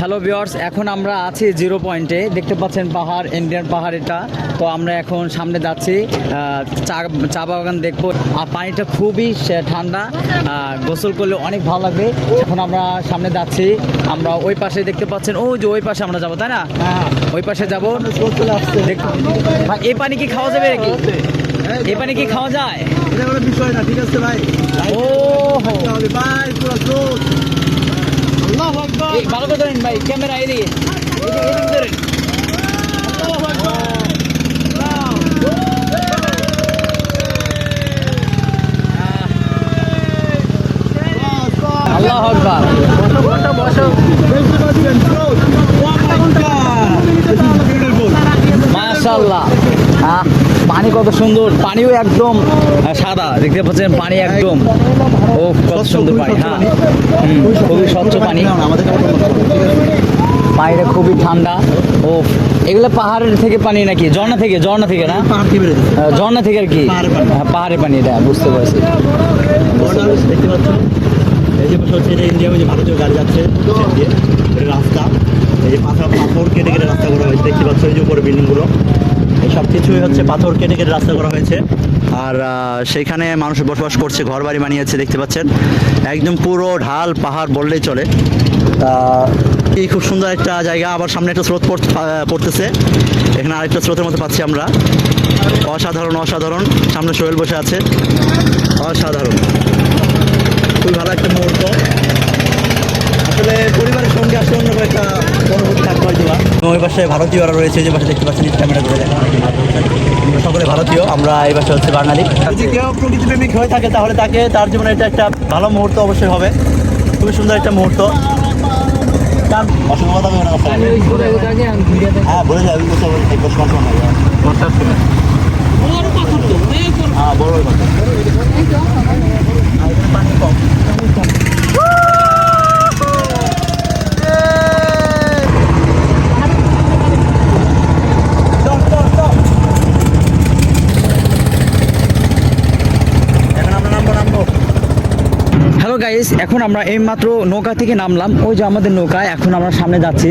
Hello viewers এখন আমরা আছি জিরো পয়েন্টে দেখতে পাচ্ছেন পাহাড় ইন্ডিয়ান পাহাড় এটা। তো আমরা এখন সামনে যাচ্ছি চা চা বাগান দেখব। আর পানিটা খুবই ঠান্ডা। গোসল করলে অনেক ভালো লাগবে। এখন আমরা সামনে যাচ্ছি। আমরা ওই পাশে দেখতে পাচ্ছেন ওই যে ওই পাশে আমরা যাব তাই না? ওই পাশে যাব। এই পানি কি খাওয়া যাবে নাকি? এই পানি কি খাওয়া যায়? বিষয় না ঠিক আছে ভাই? ও ভাই পুরো জোর আল্লাহ আকবার এই, ভালো করে ধরেন ভাই ক্যামেরা এদিকে এদিকে এদিকে ধরেন। আল্লাহু আকবার। আল্লাহ আকবার। মাশাল্লাহ পানি কত সুন্দর পানিও একদম সাদা দেখতে পাচ্ছেন পানি একদম। ও কত সুন্দর পানি হ্যাঁ। খুবই স্বচ্ছ পানি। পানিটা খুবই ঠান্ডা। ও এগুলো পাহাড়ের থেকে পানি নাকি? ঝর্ণা থেকে ঝর্ণা থেকে না? ঝর্ণা থেকে আর কি। হ্যাঁ, পাহাড়ের পানি এটা বুঝতে পারছি। দেখতে এই যে ভারতীয় গাড়ি যাচ্ছে রাস্তা এই যে পাথর পাথর কেটে কেটে রাস্তা করা হয়েছে দেখতে পাচ্ছ এই যে উপরে বিল্ডিংগুলো সব কিছুই হচ্ছে পাথর কেটে কেটে রাস্তা করা হয়েছে। আর সেইখানে মানুষ বসবাস করছে ঘর বাড়ি বানিয়েছে, দেখতে পাচ্ছেন। একদম পুরো ঢাল, পাহাড় বললেই চলে। এই খুব সুন্দর একটা জায়গা। আবার সামনে একটা স্রোত পড়- পড়তেছে। এখানে আরেকটা স্রোতের মতো পাচ্ছি আমরা। অসাধারণ অসাধারণ। সামনে সোহেল বসে আছে। অসাধারণ। খুবই ভালো একটা মুহূর্ত। আসলে পরিবারের সঙ্গে আসলে অন্য একটা অনুভূতি হয়তো বা পাশে ভারতীয়রা রয়েছে যে পাশে দেখতে পাচ্ছেন ক্যামেরা করে সকলে ভারতীয় আমরা এই পাশে হচ্ছে বাঙালি যদি কেউ প্রকৃতিপ্রেমিক হয়ে থাকে তাহলে তাকে তার জীবনে এটা একটা ভালো মুহূর্ত অবশ্যই হবে খুবই সুন্দর একটা মুহূর্ত। হ্যাঁ বলে যাবে হ্যাঁ বড় কথা আর এখানে পানি কম Stop, stop, stop. এখন আমরা নামবো নামবো হ্যালো গাইস এখন আমরা এইমাত্র নৌকা থেকে নামলাম। ওই যে আমাদের নৌকা, এখন আমরা সামনে যাচ্ছি।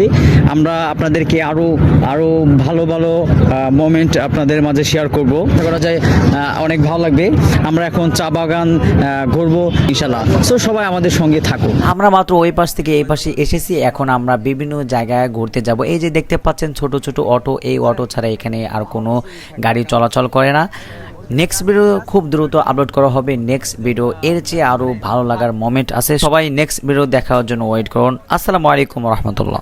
আমরা আপনাদেরকে আরও আরও ভালো ভালো মোমেন্ট আপনাদের মাঝে শেয়ার করব। করা যায় অনেক ভালো লাগবে। আমরা এখন চা বাগান ঘুরবো ইনশাল্লাহ সো সবাই আমাদের সঙ্গে থাকুন। আমরা মাত্র ওই পাশ থেকে এই পাশে এসেছি। এখন আমরা বিভিন্ন জায়গায় ঘুরতে যাব। এই যে দেখতে পাচ্ছেন ছোট ছোট অটো। এই অটো ছাড়া এখানে আর কোনো গাড়ি চলাচল করে না। নেক্সট ভিডিও খুব দ্রুত আপলোড করা হবে। নেক্সট ভিডিও এর চেয়ে আরও ভালো লাগার মোমেন্ট আছে। সবাই নেক্সট ভিডিও দেখার জন্য ওয়েট করুন। আসসালামু আলাইকুম রহমতুল্লাহ।